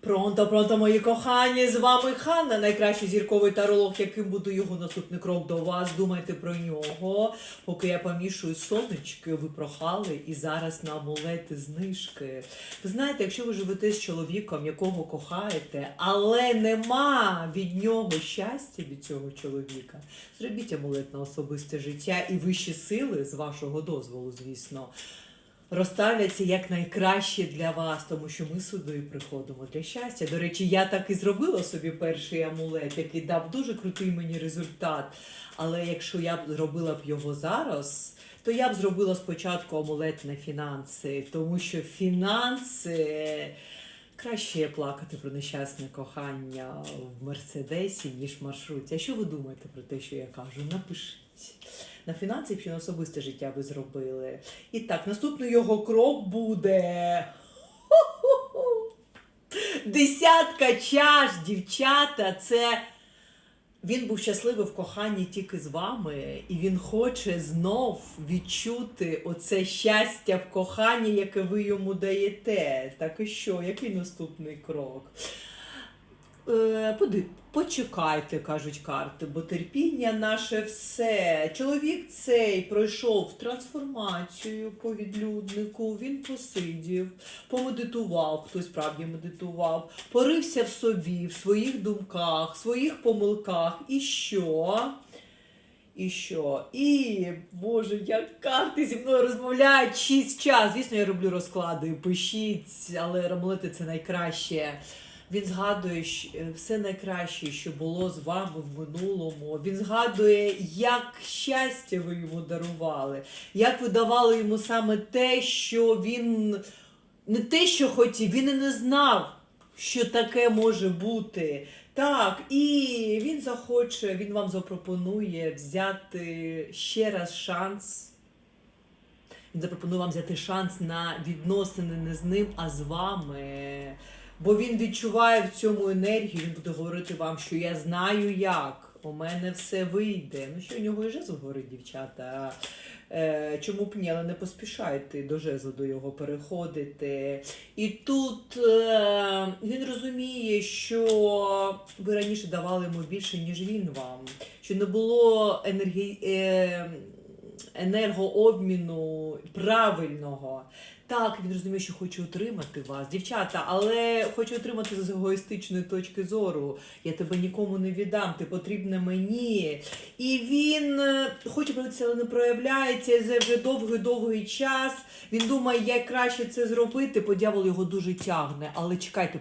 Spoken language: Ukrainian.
Пронто, пронто, мої кохані, з вами Ханна, найкращий зірковий таролог, яким буде його наступний крок до вас. Думайте про нього. Поки я помішую сонечки, ви прохали і зараз на амулети знижки. Ви знаєте, якщо ви живете з чоловіком, якого кохаєте, але нема від нього щастя від цього чоловіка, зробіть амулет на особисте життя і вищі сили, з вашого дозволу, звісно розставляться як найкраще для вас, тому що ми сюди приходимо для щастя. До речі, я так і зробила собі перший амулет, який дав дуже крутий мені результат. Але якщо я б зробила б його зараз, то я б зробила спочатку амулет на фінанси, тому що фінанси. Краще плакати про нещасне кохання в Мерседесі, ніж в маршруті. А що ви думаєте про те, що я кажу? Напишіть. На фінанси чи на особисте життя ви зробили. І так, наступний його крок буде. Десятка чаш, дівчата. Це він був щасливий в коханні тільки з вами, і він хоче знов відчути оце щастя в коханні, яке ви йому даєте. Так і що? Який наступний крок? Е, почекайте, кажуть карти, бо терпіння наше все. Чоловік цей пройшов трансформацію по відлюднику, він посидів, помедитував, хтось справді медитував, порився в собі, в своїх думках, в своїх помилках. І що? І що? І, Боже, як карти зі мною розмовляють 6 час. Звісно, я роблю розклади, пишіть, але рамлети це найкраще. Він згадує е, все найкраще, що було з вами в минулому. Він згадує, як щастя ви йому дарували, як ви давали йому саме те, що він не те, що хотів, він і не знав, що таке може бути. Так, і він захоче, він вам запропонує взяти ще раз шанс. Він запропонує вам взяти шанс на відносини не з ним, а з вами. Бо він відчуває в цьому енергію, він буде говорити вам, що я знаю як, у мене все вийде. Ну що у нього і жезл горить, дівчата. Е, чому б ні, але не поспішайте до жезлу до його переходити. І тут е, він розуміє, що ви раніше давали йому більше, ніж він вам, що не було енергі... е, енергообміну правильного. Так, він розуміє, що хоче отримати вас, дівчата, але хоче отримати з егоїстичної точки зору. Я тебе нікому не віддам, ти потрібна мені. І він е, хоче проявитися, але не проявляється. За вже довгий-довгий час. Він думає, як краще це зробити. По дьяволу його дуже тягне. Але чекайте,